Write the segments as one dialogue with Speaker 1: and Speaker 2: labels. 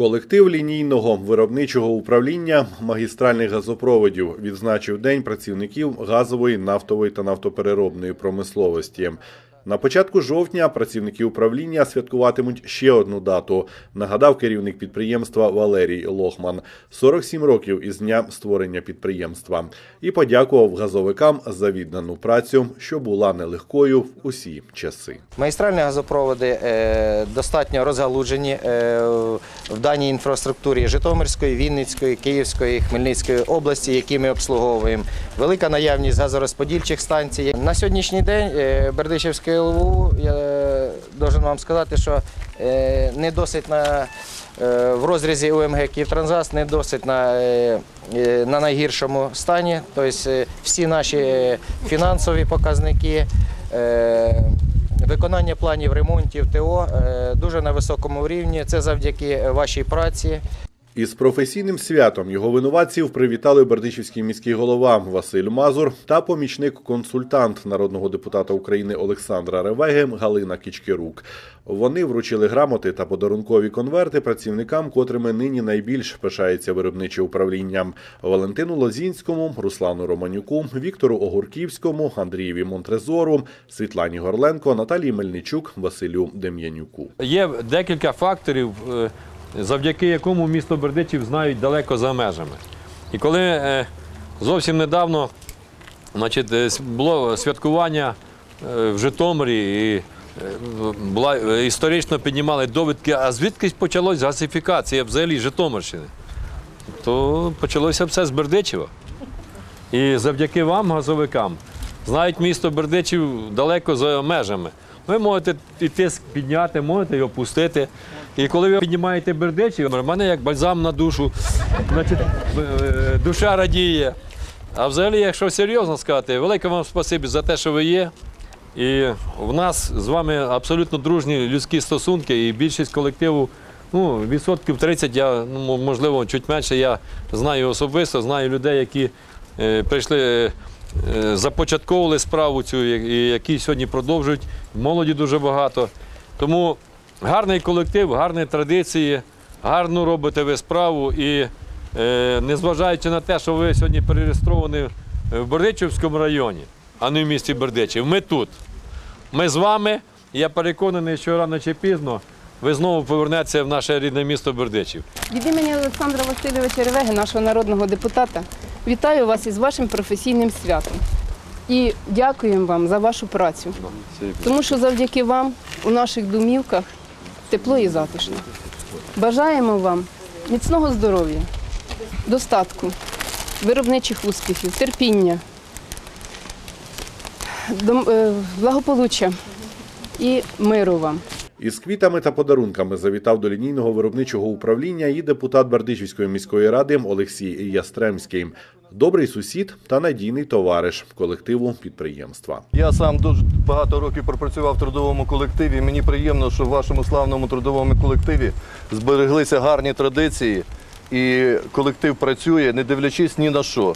Speaker 1: Колектив лінійного виробничого управління магістральних газопроводів відзначив День працівників газової, нафтової та нафтопереробної промисловості. На початку жовтня працівники управління святкуватимуть ще одну дату. Нагадав керівник підприємства Валерій Лохман 47 років із дня створення підприємства і подякував газовикам за віддану працю, що була нелегкою в усі часи.
Speaker 2: Магістральні газопроводи е, достатньо розгалуджені е, в даній інфраструктурі Житомирської, Вінницької, Київської, Хмельницької області, які ми обслуговуємо. Велика наявність газорозподільчих станцій. На сьогоднішній день е, Бердичівське ЛВУ, я е, должен вам сказати, що е, не досить на е, в розрізі УМГ Київтранзгаз не досить на, на найгіршому стані. Тобто всі наші фінансові показники. Виконання планів ремонтів ТО дуже на високому рівні. Це завдяки вашій праці.
Speaker 1: Із професійним святом його винуватців привітали Бердичівський міський голова Василь Мазур та помічник-консультант народного депутата України Олександра Ревеги Галина Кічкерук. Вони вручили грамоти та подарункові конверти працівникам, котрими нині найбільш пишається виробниче управління Валентину Лозінському, Руслану Романюку, Віктору Огурківському, Андрієві Монтрезору, Світлані Горленко, Наталії Мельничук, Василю Дем'янюку.
Speaker 3: Є декілька факторів, е, завдяки якому місто Бердичів знають далеко за межами. І коли е, зовсім недавно значить, е, було святкування е, в Житомирі, і була, історично піднімали довідки, а звідки почалась газифікація взагалі Житомирщини, то почалося все з Бердичева. І завдяки вам, газовикам, знають місто Бердичів далеко за межами. Ви можете і тиск підняти, можете його пустити. І коли ви піднімаєте Бердичів, в мене як бальзам на душу, значить, е, душа радіє. А взагалі, якщо серйозно сказати, велике вам спасибі за те, що ви є. І в нас з вами абсолютно дружні людські стосунки, і більшість колективу, ну, відсотків 30, я, ну, можливо, чуть менше, я знаю особисто, знаю людей, які е, прийшли, започатковували справу цю, які сьогодні продовжують. Молоді дуже багато. Тому гарний колектив, гарні традиції, гарну робите ви справу. І е, незважаючи на те, що ви сьогодні перереєстровані в Бердичівському районі, а не в місті Бердичів, ми тут. Ми з вами. Я переконаний, що рано чи пізно ви знову повернетеся в наше рідне місто Бердичів.
Speaker 4: Від імені Олександра Васильовича Ревеги, нашого народного депутата, вітаю вас із вашим професійним святом. І дякуємо вам за вашу працю. Тому що завдяки вам у наших домівках тепло і затишно. Бажаємо вам міцного здоров'я, достатку, виробничих успіхів, терпіння, е, благополуччя і миру вам.
Speaker 1: Із квітами та подарунками завітав до лінійного виробничого управління і депутат Бердичівської міської ради Олексій Ястремський. Добрий сусід та надійний товариш колективу підприємства.
Speaker 5: Я сам дуже багато років пропрацював в трудовому колективі. Мені приємно, що в вашому славному трудовому колективі збереглися гарні традиції, і колектив працює, не дивлячись ні на що.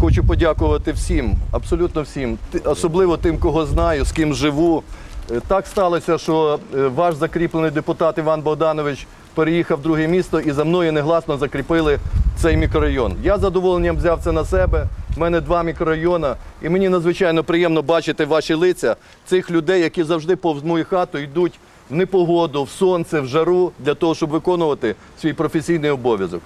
Speaker 5: Хочу подякувати всім, абсолютно всім, особливо тим, кого знаю, з ким живу. Е, Так сталося, що е, ваш закріплений депутат Іван Богданович переїхав в друге місто і за мною негласно закріпили цей мікрорайон. Я з задоволенням взяв це на себе. У мене два мікрорайони, і мені надзвичайно приємно бачити ваші лиця цих людей, які завжди повз мою хату йдуть в непогоду, в сонце, в жару для того, щоб виконувати свій професійний обов'язок.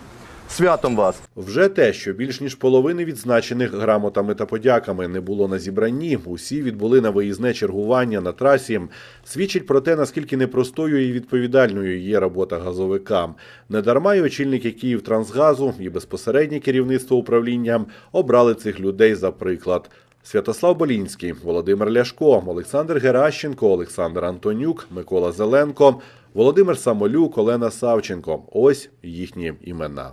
Speaker 5: Святом вас!
Speaker 1: Вже те, що більш ніж половини відзначених грамотами та подяками не було на зібранні, усі відбули на виїзне чергування на трасі, свідчить про те, наскільки непростою і відповідальною є робота газовика. Недарма й очільники Київтрансгазу і безпосереднє керівництво управління обрали цих людей за приклад. Святослав Болінський, Володимир Ляшко, Олександр Геращенко, Олександр Антонюк, Микола Зеленко, Володимир Самолюк, Олена Савченко. Ось їхні імена.